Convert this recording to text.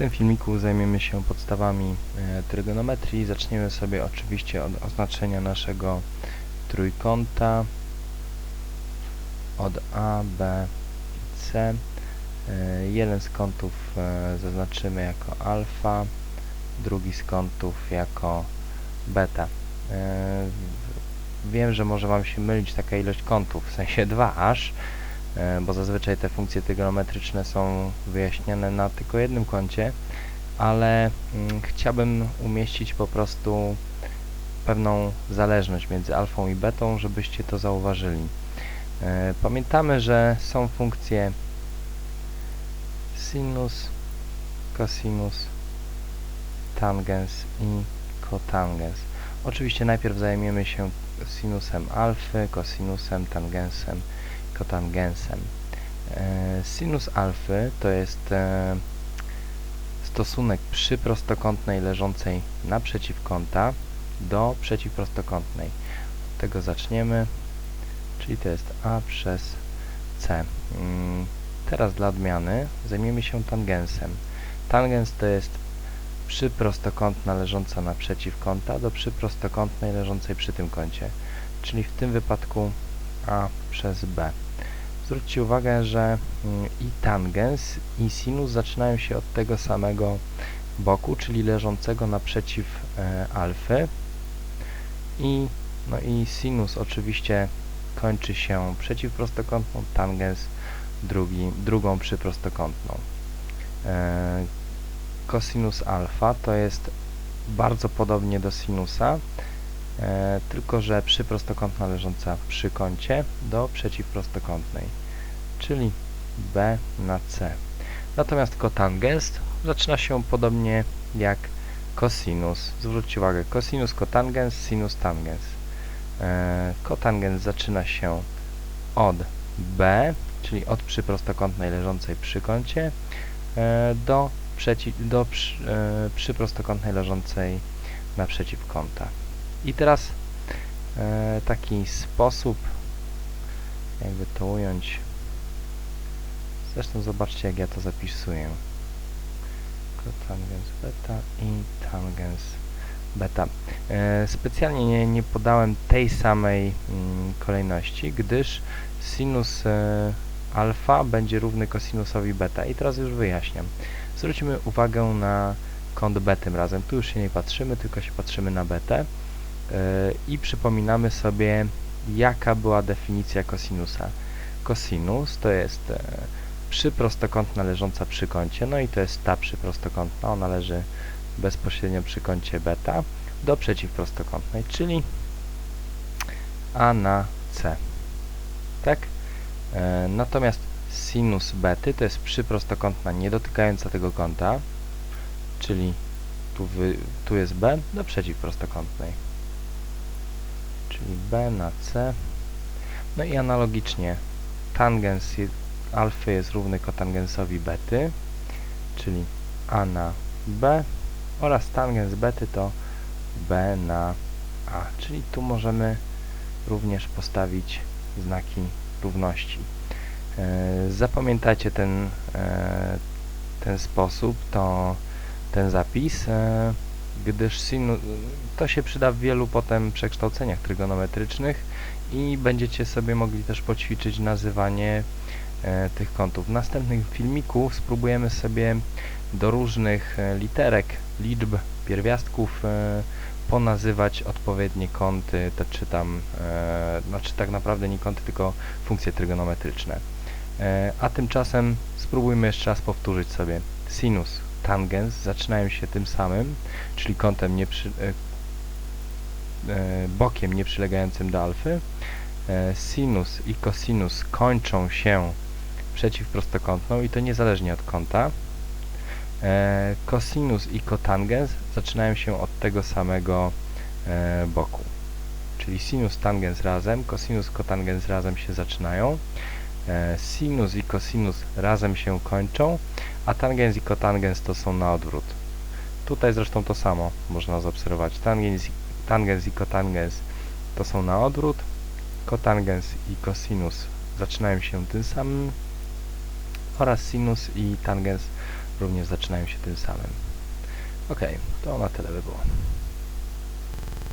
tym filmiku zajmiemy się podstawami e, trygonometrii. Zaczniemy sobie oczywiście od oznaczenia naszego trójkąta od A, B i C. E, jeden z kątów e, zaznaczymy jako alfa, drugi z kątów jako beta. Wiem, że może Wam się mylić taka ilość kątów, w sensie 2 aż, bo zazwyczaj te funkcje trygonometryczne są wyjaśniane na tylko jednym kącie, ale mm, chciałbym umieścić po prostu pewną zależność między alfą i betą, żebyście to zauważyli. E, Pamiętamy, że są funkcje sinus, cosinus, tangens i cotangens. Oczywiście najpierw zajmiemy się sinusem alfy, cosinusem, tangensem, kotangensem. E, sinus alfy to jest e, stosunek przy prostokątnej leżącej naprzeciw kąta do przeciwprostokątnej. Od tego zaczniemy, czyli to jest a przez c. Mm, teraz dla odmiany zajmiemy się tangensem. Tangens to jest przyprostokątna leżąca naprzeciw kąta do przyprostokątnej leżącej przy tym kącie, czyli w tym wypadku a przez b. Zwróćcie uwagę, że mm, i tangens i sinus zaczynają się od tego samego boku, czyli leżącego naprzeciw e, alfy i, no i sinus oczywiście kończy się przeciwprostokątną, tangens drugi, drugą przyprostokątną. E, cosinus alfa to jest bardzo podobnie do sinusa, tylko że przyprostokątna leżąca przy kącie do przeciwprostokątnej, czyli b na c. Natomiast kotangens zaczyna się podobnie jak cosinus. Zwróćcie uwagę, cosinus, cotangens, sinus, tangens. E, cotangens zaczyna się od b, czyli od przyprostokątnej leżącej przy kącie, e, do przeciw, do przy, e, przyprostokątnej leżącej naprzeciw kąta. I teraz e, taki sposób, jakby to ująć, zresztą zobaczcie jak ja to zapisuję. Kotangens beta i tangens beta. E, specjalnie nie, nie podałem tej samej mm, kolejności, gdyż sinus e, alfa będzie równy kosinusowi beta. I teraz już wyjaśniam. Zwróćmy uwagę na kąt B tym razem. Tu już się nie patrzymy, tylko się patrzymy na betę i przypominamy sobie, jaka była definicja kosinusa. Kosinus to jest yy, przyprostokątna leżąca przy kącie, no i to jest ta przyprostokątna, ona leży bezpośrednio przy kącie beta do przeciwprostokątnej, czyli A na C. Tak? Yy, natomiast sinus bety to jest przyprostokątna nie dotykająca tego kąta, czyli tu, wy, tu jest b do przeciwprostokątnej, b na c. No i analogicznie tangens alfy jest równy kotangensowi bety, czyli a na b oraz tangens bety to b na a, czyli tu możemy również postawić znaki równości. E, zapamiętajcie ten, e, ten sposób, to, ten zapis, e, gdyż sinu, to się przyda w wielu potem przekształceniach trygonometrycznych i będziecie sobie mogli też poćwiczyć nazywanie tych kątów. W następnym filmiku spróbujemy sobie do różnych literek, liczb, pierwiastków ponazywać odpowiednie kąty, to czytam, e, znaczy tak naprawdę nie kąty, tylko funkcje trygonometryczne. E, a tymczasem spróbujmy jeszcze raz powtórzyć sobie. Sinus, tangens zaczynają się tym samym, czyli kątem nieprzy, e, e, bokiem nieprzylegającym do alfy. Sinus i cosinus kończą się przeciwprostokątną i to niezależnie od kąta. Cosinus i cotangens zaczynają się od tego samego boku. Czyli sinus, tangens razem, cosinus, cotangens razem się zaczynają. E, sinus i cosinus razem się kończą, a tangens i kotangens to są na odwrót. Tutaj zresztą to samo można zaobserwować. Tangens, tangens i kotangens to są na odwrót, kotangens i cosinus zaczynają się tym samym oraz sinus i tangens również zaczynają się tym samym. Ok, to na tyle by było.